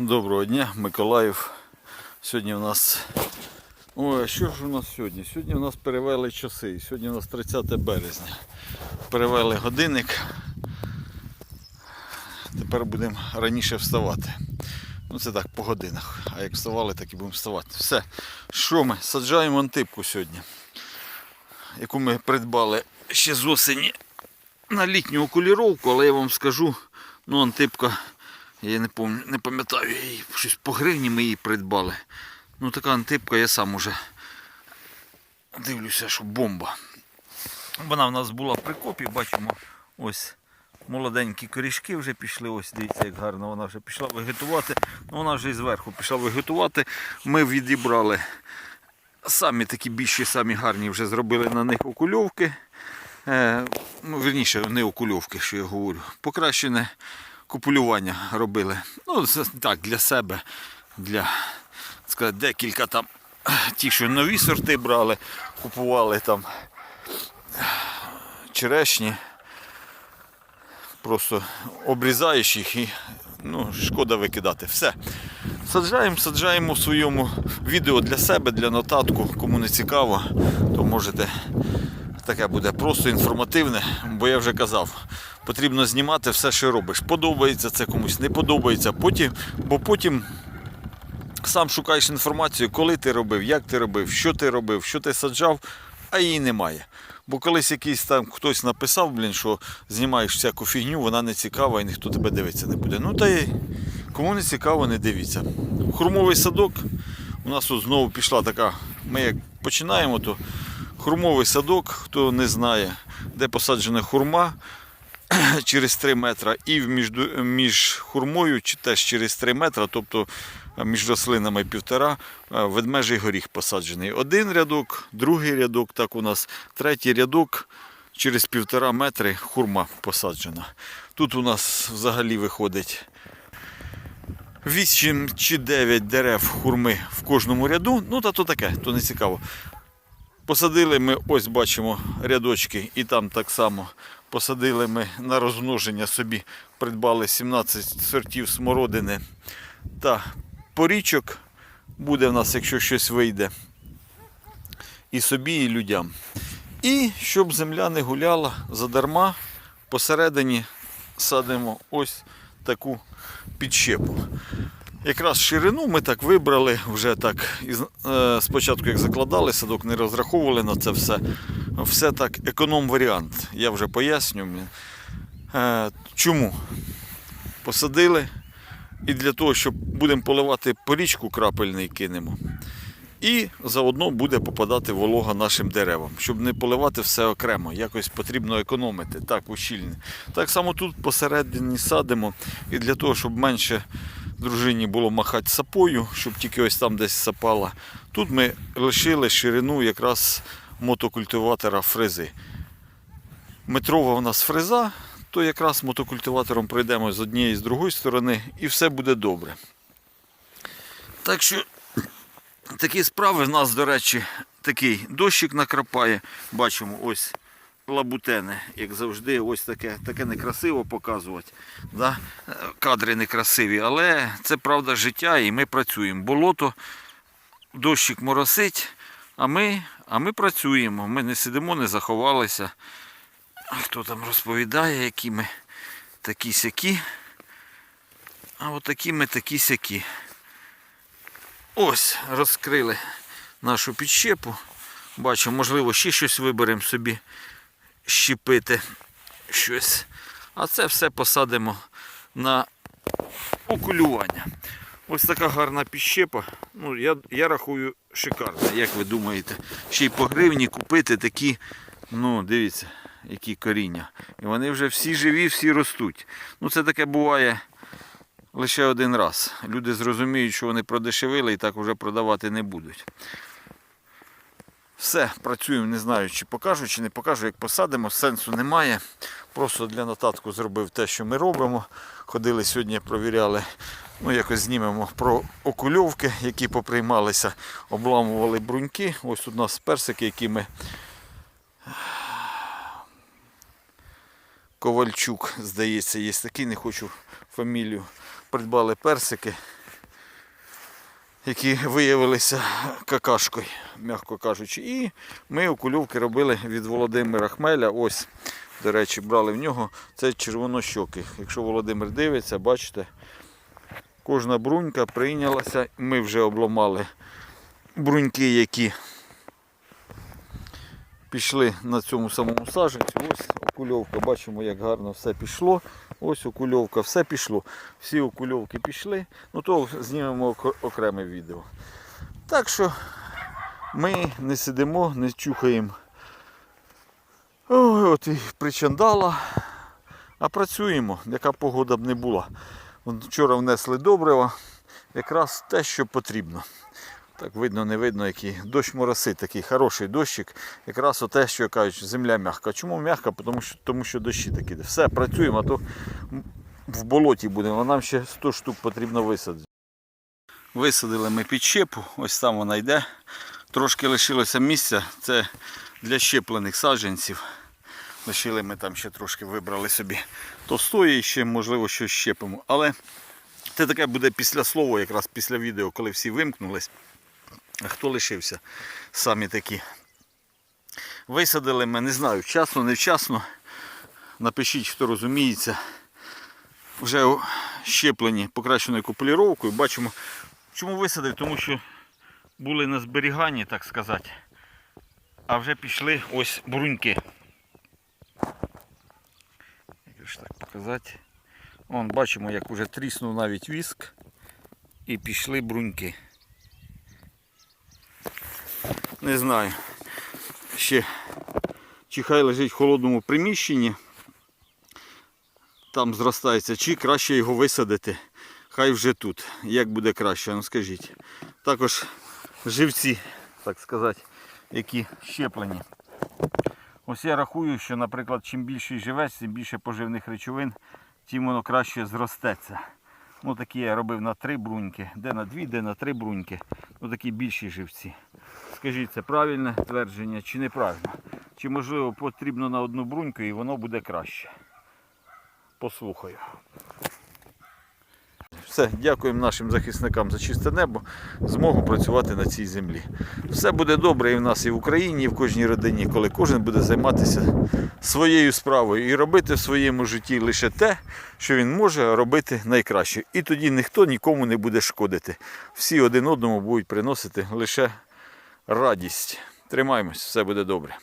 Доброго дня, Миколаїв. Сьогодні у нас. Ой, а що ж у нас сьогодні? Сьогодні у нас перевели часи. Сьогодні у нас 30 березня. Перевели годинник. Тепер будемо раніше вставати. Ну це так по годинах. А як вставали, так і будемо вставати. Все. Що ми? Саджаємо антипку сьогодні, яку ми придбали ще з осені на літню окуліровку, але я вам скажу, ну антипка. Я не пам'ятаю, не пам'ятаю, щось по гривні ми її придбали. Ну така антипка, я сам уже дивлюся, що бомба. Вона в нас була в прикопі, бачимо, ось молоденькі корішки вже пішли. Ось дивіться, як гарно вона вже пішла вегетувати. Ну, вона вже і зверху пішла вегетувати. Ми відібрали самі такі більші, самі гарні вже зробили на них окульовки. Е, ну, верніше, не окульовки, що я говорю. Покращене купулювання робили. Ну, так, для себе, для сказати, декілька там ті, що нові сорти брали, купували там черешні. Просто обрізаєш їх і ну, шкода викидати. Все. Саджаємо, саджаємо в своєму відео для себе, для нотатку. Кому не цікаво, то можете таке буде просто інформативне, бо я вже казав, потрібно знімати все, що робиш. Подобається це комусь, не подобається. Потім, бо потім сам шукаєш інформацію, коли ти робив, як ти робив, що ти робив, що ти саджав, а її немає. Бо колись якийсь там хтось написав, блін, що знімаєш всяку фігню, вона не цікава і ніхто тебе дивитися не буде. Ну та й кому не цікаво, не дивіться. Хурмовий садок. У нас тут знову пішла така. Ми як починаємо, то хурмовий садок, хто не знає, де посаджена хурма через 3 метри, і між, між хурмою чи теж через 3 метри, тобто між рослинами півтора, е, ведмежий горіх посаджений. Один рядок, другий рядок, так у нас, третій рядок. Через півтора метри хурма посаджена. Тут у нас взагалі виходить 8 чи 9 дерев хурми в кожному ряду. Ну та то таке, то не цікаво. Посадили ми, ось бачимо рядочки, і там так само посадили ми на розмноження собі, придбали 17 сортів смородини та порічок. Буде в нас, якщо щось вийде. І собі, і людям. І щоб земля не гуляла задарма, посередині садимо ось таку підщепу. Якраз ширину ми так вибрали, вже так е, спочатку як закладали, садок не розраховували на це все. Все так, економ-варіант. Я вже поясню. Е, чому? Посадили. І для того, щоб будемо поливати порічку крапельний кинемо. І заодно буде попадати волога нашим деревам, щоб не поливати все окремо. Якось потрібно економити. Так, ущільне. Так само тут посередині садимо. І для того, щоб менше дружині було махати сапою, щоб тільки ось там десь сапала. Тут ми лишили ширину якраз мотокультиватора фрези. Метрова у нас фреза, то якраз мотокультиватором пройдемо з однієї і з другої сторони і все буде добре. Так що такі справи в нас, до речі, такий дощик накрапає. Бачимо ось лабутени, як завжди, ось таке, таке некрасиво показувати. Да? Е, Кадри некрасиві, але це правда життя і ми працюємо. Болото, дощик моросить, а ми, а ми працюємо. Ми не сидимо, не заховалися. Хто там розповідає, які ми такі сякі. А отакі ми такі сякі. Ось розкрили нашу підщепу. Бачу, можливо, ще щось виберемо собі щепити щось. А це все посадимо на окулювання. Ось така гарна підщепа. Ну, я, я рахую шикарна, як ви думаєте. Ще й по гривні купити такі, ну, дивіться, які коріння. І вони вже всі живі, всі ростуть. Ну, це таке буває лише один раз. Люди зрозуміють, що вони продешевили і так вже продавати не будуть. Все, працюємо, не знаю, чи покажу, чи не покажу, як посадимо, сенсу немає. Просто для нотатку зробив те, що ми робимо. Ходили сьогодні, провіряли, ну якось знімемо про окульовки, які поприймалися, обламували бруньки. Ось у нас персики, які ми. Ковальчук, здається, є такий, не хочу фамілію. Придбали персики. Які виявилися какашкою, м'яко кажучи. І ми окульовки робили від Володимира Хмеля. Ось, до речі, брали в нього. Це червонощоки. Якщо Володимир дивиться, бачите, кожна брунька прийнялася. Ми вже обломали бруньки, які пішли на цьому самому саженці. Ось окульовка, бачимо, як гарно все пішло. Ось окульовка, все пішло. Всі окульовки пішли. Ну то знімемо окреме відео. Так що ми не сидимо, не чухаємо. Ой, от і причандала. А працюємо, яка погода б не була. Вчора внесли добрива, якраз те, що потрібно. Так видно, не видно, який дощ моросить, такий хороший дощик. Якраз оте, що кажуть, земля м'яка. Чому м'яка? Тому що, тому що дощі такі. Все, працюємо, а то в болоті будемо, а нам ще 100 штук потрібно висадити. Висадили ми підщепу, ось там вона йде. Трошки лишилося місця, це для щеплених саджанців. Лишили ми там ще трошки вибрали собі товстої ще, можливо, щось щепимо. Але це таке буде після слова, якраз після відео, коли всі вимкнулись. Хто лишився? Самі такі. Висадили ми, не знаю, вчасно, невчасно. Напишіть, хто розуміється. Вже щеплені покращеною купуліровкою. Бачимо, чому висадив, тому що були на зберіганні, так сказати. А вже пішли ось бруньки. Як ж так показати? Вон бачимо, як вже тріснув навіть віск і пішли бруньки. Не знаю. Ще чи хай лежить в холодному приміщенні, там зростається, чи краще його висадити. Хай вже тут. Як буде краще, ну скажіть. Також живці, так сказати, які щеплені. Ось я рахую, що, наприклад, чим більший живець, тим більше поживних речовин, тим воно краще зростеться. Ну такі я робив на три бруньки, де на дві, де на три бруньки. Ну такі більші живці. Скажіть, це правильне твердження чи неправильно? Чи можливо потрібно на одну бруньку і воно буде краще? Послухаю. Все, дякуємо нашим захисникам за чисте небо, змогу працювати на цій землі. Все буде добре і в нас, і в Україні, і в кожній родині, коли кожен буде займатися своєю справою і робити в своєму житті лише те, що він може робити найкраще. І тоді ніхто нікому не буде шкодити. Всі один одному будуть приносити лише радість. Тримаємось, все буде добре.